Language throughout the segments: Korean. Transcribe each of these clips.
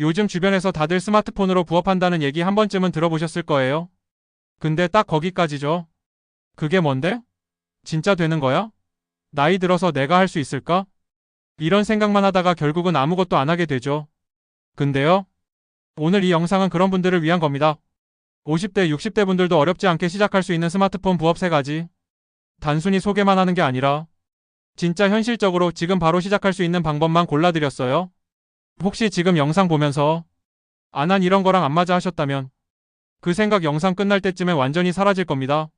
요즘 주변에서 다들 스마트폰으로 부업한다는 얘기 한 번쯤은 들어보셨을 거예요. 근데 딱 거기까지죠. 그게 뭔데? 진짜 되는 거야? 나이 들어서 내가 할 수 있을까? 이런 생각만 하다가 결국은 아무것도 안 하게 되죠. 근데요? 오늘 이 영상은 그런 분들을 위한 겁니다. 50대, 60대 분들도 어렵지 않게 시작할 수 있는 스마트폰 부업 3가지. 단순히 소개만 하는 게 아니라 진짜 현실적으로 지금 바로 시작할 수 있는 방법만 골라드렸어요. 혹시 지금 영상 보면서 안한 이런 거랑 안 맞아 하셨다면 그 생각 영상 끝날 때쯤에 완전히 사라질 겁니다.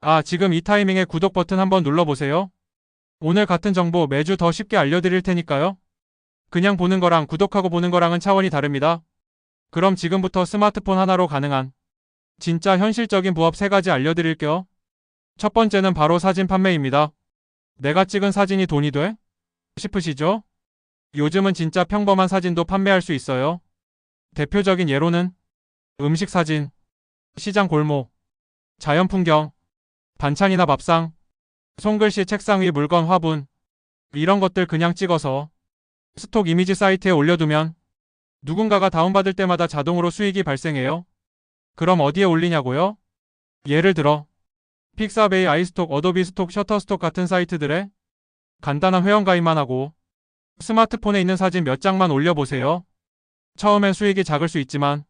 아, 지금 이 타이밍에 구독 버튼 한번 눌러보세요. 오늘 같은 정보 매주 더 쉽게 알려드릴 테니까요. 그냥 보는 거랑 구독하고 보는 거랑은 차원이 다릅니다. 그럼 지금부터 스마트폰 하나로 가능한 진짜 현실적인 부업 3가지 알려드릴게요. 첫 번째는 바로 사진 판매입니다. 내가 찍은 사진이 돈이 돼? 싶으시죠? 요즘은 진짜 평범한 사진도 판매할 수 있어요. 대표적인 예로는 음식 사진, 시장 골목, 자연 풍경, 반찬이나 밥상, 손글씨 책상 위 물건 화분, 이런 것들 그냥 찍어서 스톡 이미지 사이트에 올려두면 누군가가 다운받을 때마다 자동으로 수익이 발생해요. 그럼 어디에 올리냐고요? 예를 들어 픽사베이 아이스톡, 어도비 스톡, 셔터스톡 같은 사이트들에 간단한 회원가입만 하고 스마트폰에 있는 사진 몇 장만 올려보세요. 처음엔 수익이 작을 수 있지만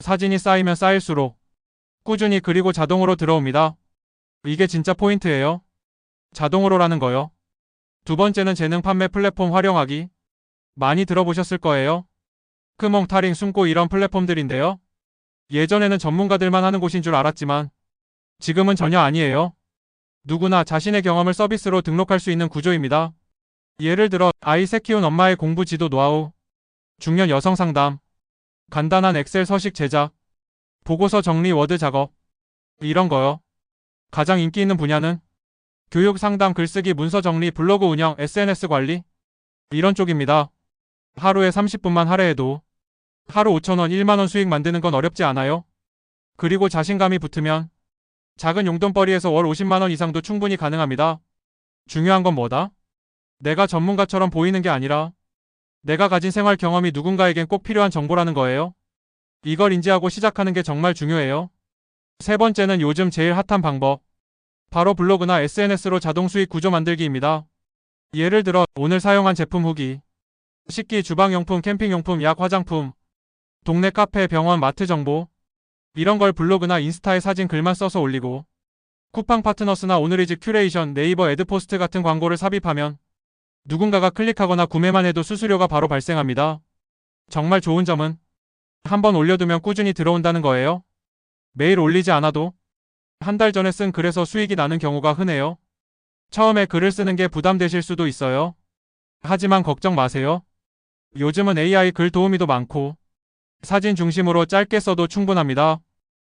사진이 쌓이면 쌓일수록 꾸준히 그리고 자동으로 들어옵니다. 이게 진짜 포인트예요. 자동으로라는 거요. 두 번째는 재능 판매 플랫폼 활용하기. 많이 들어보셨을 거예요. 크몽, 타링, 숨고 이런 플랫폼들인데요. 예전에는 전문가들만 하는 곳인 줄 알았지만 지금은 전혀 아니에요. 누구나 자신의 경험을 서비스로 등록할 수 있는 구조입니다. 예를 들어 아이 새 키운 엄마의 공부 지도 노하우, 중년 여성 상담, 간단한 엑셀 서식 제작, 보고서 정리 워드 작업, 이런 거요. 가장 인기 있는 분야는 교육 상담 글쓰기 문서 정리 블로그 운영 SNS 관리 이런 쪽입니다. 하루에 30분만 할애해도 하루 5천원 1만원 수익 만드는 건 어렵지 않아요. 그리고 자신감이 붙으면 작은 용돈벌이에서 월 50만원 이상도 충분히 가능합니다. 중요한 건 뭐다? 내가 전문가처럼 보이는 게 아니라 내가 가진 생활 경험이 누군가에겐 꼭 필요한 정보라는 거예요. 이걸 인지하고 시작하는 게 정말 중요해요. 세 번째는 요즘 제일 핫한 방법. 바로 블로그나 SNS로 자동 수익 구조 만들기입니다. 예를 들어 오늘 사용한 제품 후기, 식기, 주방용품, 캠핑용품, 약, 화장품, 동네 카페, 병원, 마트 정보 이런 걸 블로그나 인스타에 사진 글만 써서 올리고 쿠팡 파트너스나 오늘의 집 큐레이션, 네이버 애드포스트 같은 광고를 삽입하면 누군가가 클릭하거나 구매만 해도 수수료가 바로 발생합니다. 정말 좋은 점은 한번 올려두면 꾸준히 들어온다는 거예요. 매일 올리지 않아도 한 달 전에 쓴 글에서 수익이 나는 경우가 흔해요. 처음에 글을 쓰는 게 부담되실 수도 있어요. 하지만 걱정 마세요. 요즘은 AI 글 도우미도 많고 사진 중심으로 짧게 써도 충분합니다.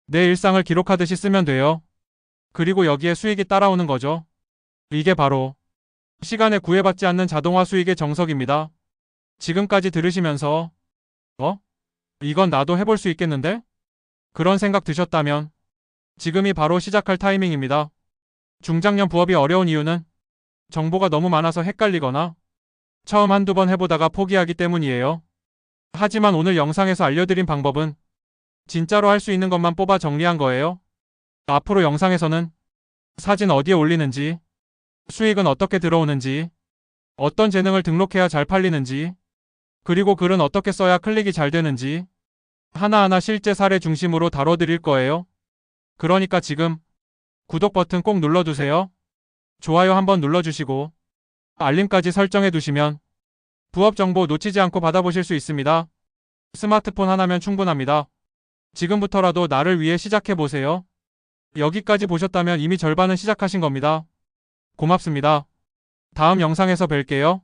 내 일상을 기록하듯이 쓰면 돼요. 그리고 여기에 수익이 따라오는 거죠. 이게 바로 시간에 구애받지 않는 자동화 수익의 정석입니다. 지금까지 들으시면서 어? 이건 나도 해볼 수 있겠는데? 그런 생각 드셨다면 지금이 바로 시작할 타이밍입니다. 중장년 부업이 어려운 이유는 정보가 너무 많아서 헷갈리거나 처음 한두 번 해보다가 포기하기 때문이에요. 하지만 오늘 영상에서 알려드린 방법은 진짜로 할 수 있는 것만 뽑아 정리한 거예요. 앞으로 영상에서는 사진 어디에 올리는지, 수익은 어떻게 들어오는지, 어떤 재능을 등록해야 잘 팔리는지, 그리고 글은 어떻게 써야 클릭이 잘 되는지, 하나하나 실제 사례 중심으로 다뤄드릴 거예요. 그러니까 지금 구독 버튼 꼭 눌러두세요. 좋아요 한번 눌러주시고, 알림까지 설정해 두시면 부업 정보 놓치지 않고 받아보실 수 있습니다. 스마트폰 하나면 충분합니다. 지금부터라도 나를 위해 시작해보세요. 여기까지 보셨다면 이미 절반은 시작하신 겁니다. 고맙습니다. 다음 영상에서 뵐게요.